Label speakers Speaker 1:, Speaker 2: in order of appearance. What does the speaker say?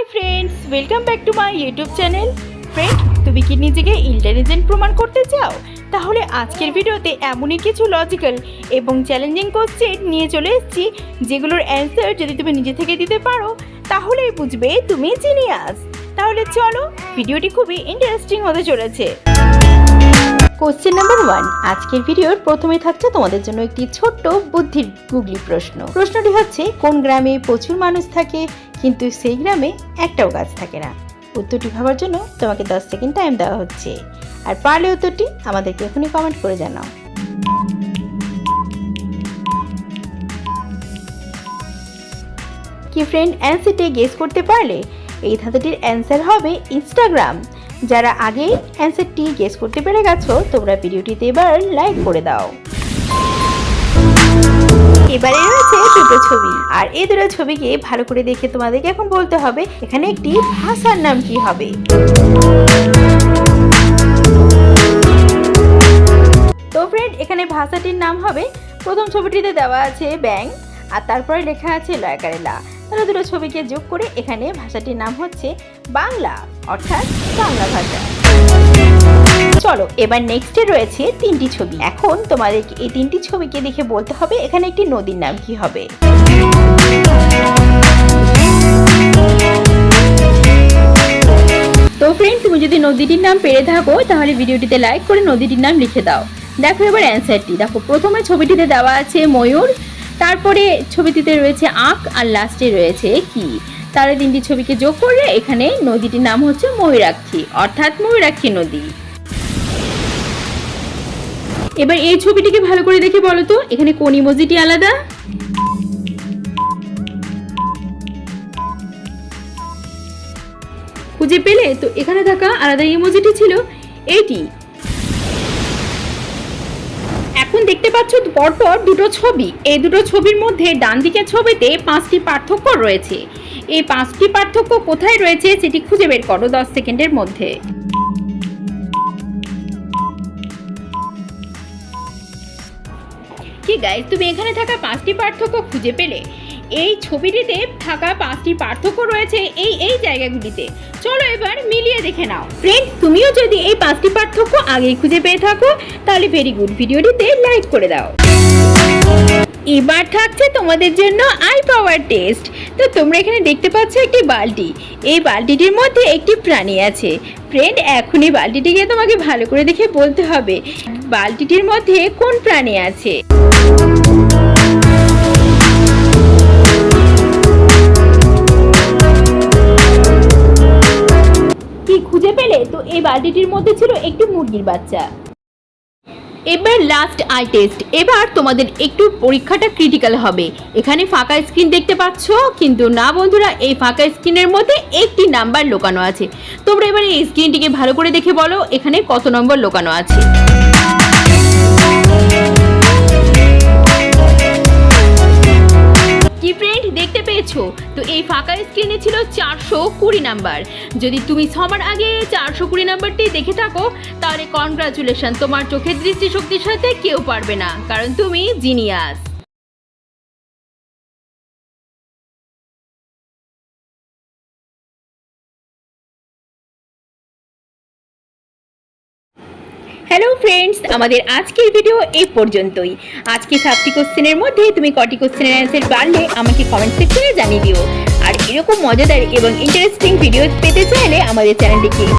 Speaker 1: Hi friends welcome back to my YouTube channel friend তুমি কি নিজেকে ইন্টেলিজেন্ট প্রমাণ করতে চাও? তাহলে আজকের ভিডিওতে এমনই কিছু লজিক্যাল এবং চ্যালেঞ্জিং কোশ্চেন নিয়ে চলে এসেছি, যেগুলোর অ্যান্সার যদি তুমি নিজে থেকে দিতে পারো, তাহলেই বুঝবে তুমি জিনিয়াস তাহলে চলো, ভিডিওটি খুবই ইন্টারেস্টিং হতে চলেছে। কোশ্চেন নাম্বার ওয়ান আজকের ভিডিওর প্রথমে থাকছে তোমাদের জন্য একটি ছোট্ট বুদ্ধির গুগলি প্রশ্ন। প্রশ্নটি হচ্ছে, কোন গ্রামে প্রচুর মানুষ থাকে, কিন্তু সেই গ্রামে একটাও গাছ থাকে না? উত্তরটি ভাবার জন্য তোমাকে দশ সেকেন্ড টাইম দেওয়া হচ্ছে। আর পারলে উত্তরটি আমাদেরকে এখনই কমেন্ট করে জানাও। কি ফ্রেন্ড অ্যান্সারটি গেস করতে পারলে? এই ধাঁধাটির অ্যান্সার হবে ইনস্টাগ্রাম যারা আগে অ্যান্সারটি গেস করতে পেরে গেছো, তোমরা ভিডিওটিতে এবার লাইক করে দাও। এবারে রয়েছে দুটো ছবি। আর এই দুটো ছবিকে ভালো করে দেখে তোমাদেরকে এখন বলতে হবে, এখানে একটি ভাষার নাম কি হবে? তো ফ্রেন্ড এখানে ভাষাটির নাম হবে, প্রথম ছবিটিতে দেওয়া আছে ব্যাং, আর তারপরে লেখা আছে লয়কারেলা। তাহলে দুটো ছবিকে যোগ করে এখানে ভাষাটির নাম হচ্ছে বাংলা, অর্থাৎ বাংলা ভাষা। চলো, এবার নেক্সটে রয়েছে তিনটি ছবি। এখন তোমাদেরকে এই তিনটি ছবিকে দেখে বলতে হবে, এখানে একটি নদীর নাম কি হবে। তো ফ্রেন্ড তুমি যদি নদীটির নাম পেরে থাকো, তাহলে ভিডিওটিতে লাইক করে নদীটির নাম লিখে দাও। দেখো এবার অ্যান্সারটি দেখো, প্রথমে ছবিটিতে দেওয়া আছে ময়ূর তারপরে ছবিটিতে রয়েছে আঁক আর লাস্টে রয়েছে কি? তাহলে তিনটি ছবিকে যোগ করলে এখানে নদীটির নাম হচ্ছে ময়ূরাক্ষী, অর্থাৎ ময়ূরাক্ষী নদী। এবার এই ছবিটিকে ভালো করে দেখে বলো তো, এখানে কোন ইমোজিটি আলাদা? খুঁজে পেলে তো এখানে থাকা আলাদা ইমোজিটি ছিল। এইটি দেখতে পাচ্ছ পরপর দুটো ছবি। এই দুটো ছবির মধ্যে ডান দিকের ছবিতে পাঁচটি পার্থক্য রয়েছে। এই পাঁচটি পার্থক্য কোথায় রয়েছে সেটি খুঁজে বের করো দশ সেকেন্ডের মধ্যে। কি গাইজ তুমি এখানে থাকা পাঁচটি পার্থক্য খুঁজে পেলে। এই ছবিটিতে থাকা পাঁচটি পার্থক্য রয়েছে এই এই জায়গাগুলিতে। চলো এবার মিলিয়ে দেখে নাও। ফ্রেন্ড তুমিও যদি এই পাঁচটি পার্থক্য আগেই খুঁজে পেয়ে থাকো, তাহলে ভেরি গুড ভিডিওটিতে লাইক করে দাও। এবার থাকছে তোমাদের জন্য আই পাওয়ার টেস্ট তো তোমরা এখানে দেখতে পাচ্ছ একটি বালতি। এই বালতিটির মধ্যে একটি প্রাণী আছে। ফ্রেন্ড এখনই বালতিটিকে তোমাকে ভালো করে দেখে বলতে হবে। বালতিটির মধ্যে কোন প্রাণী আছে? পেলে তো এই বালতিটির মধ্যে ছিল একটি মুরগির বাচ্চা। এবার লাস্ট আই টেস্ট এবার তোমাদের একটু পরীক্ষাটা ক্রিটিক্যাল হবে। এখানে ফাঁকা স্ক্রিন দেখতে পাচ্ছ, কিন্তু না বন্ধুরা, এই ফাঁকা স্ক্রিনের মধ্যে একটি নাম্বার লোকানো আছে। তোমরা এবার এই স্ক্রিনটিকে ভালো করে দেখে বলো, এখানে কত নম্বর লোকানো আছে। দেখতে তো এই ফাঁকা স্ক্রিনে ছিল চারশো কুড়ি নাম্বার যদি তুমি ছমার আগে চারশো কুড়ি নাম্বারটি দেখে থাকো, তাহলে কনগ্রাচুলেশন তোমার চোখের দৃষ্টিশক্তির সাথে কেউ পারবে না, কারণ তুমি জিনিয়াস হ্যালো ফ্রেন্ডস আমাদের আজকের ভিডিও এই পর্যন্তই। আজকে সাতটি কোশ্চেনের মধ্যে তুমি কটি কোশ্চেনের অ্যান্সার পারলে আমাকে কমেন্ট সেকশনে জানিয়ে দিও। আর এরকম মজাদার এবং ইন্টারেস্টিং ভিডিও পেতে চাইলে আমাদের চ্যানেলটিকে